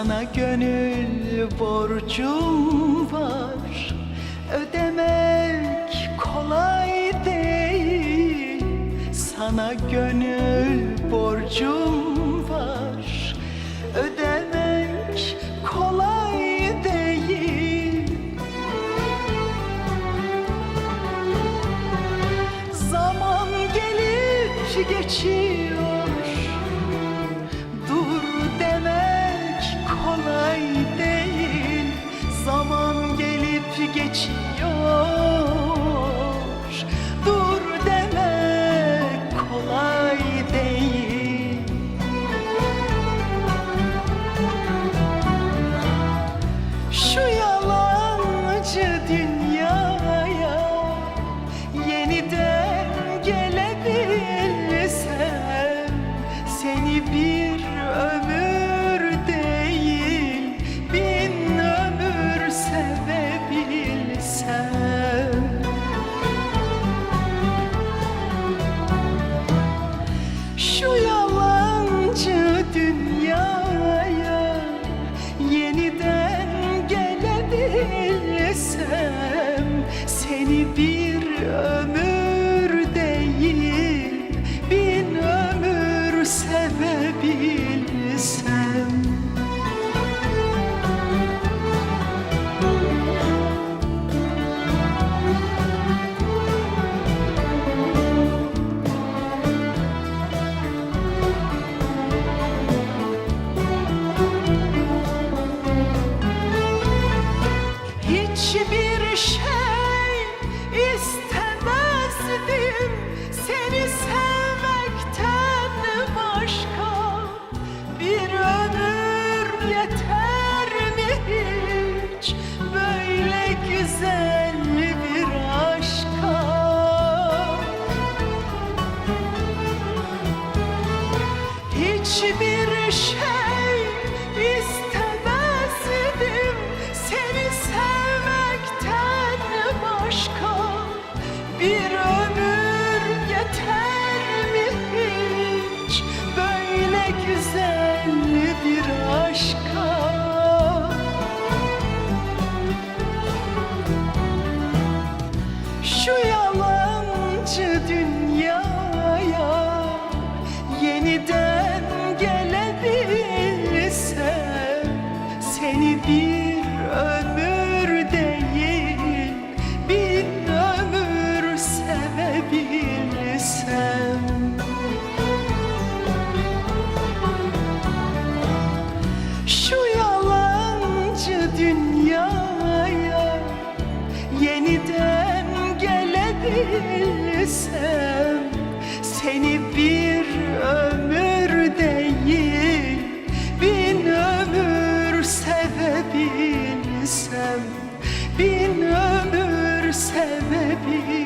Sana gönül borcum var. Ödemek kolay değil. Sana gönül borcum var. Ödemek kolay değil. Zaman gelip geçiyor geçiyor Hiçbir şey istemezdim. Seni sevmekten başka bir ömür yeter mi hiç? Böyle güzel bir aşka. Hiçbir şey istemezdim güzel bir aşka. Şu yalancı dünyaya yeniden gelebilsem Seni bir Şu yalancı dünyaya yeniden gelebilsem Seni bir ömür değil bin ömür sevebilsem Bin ömür sevebilsem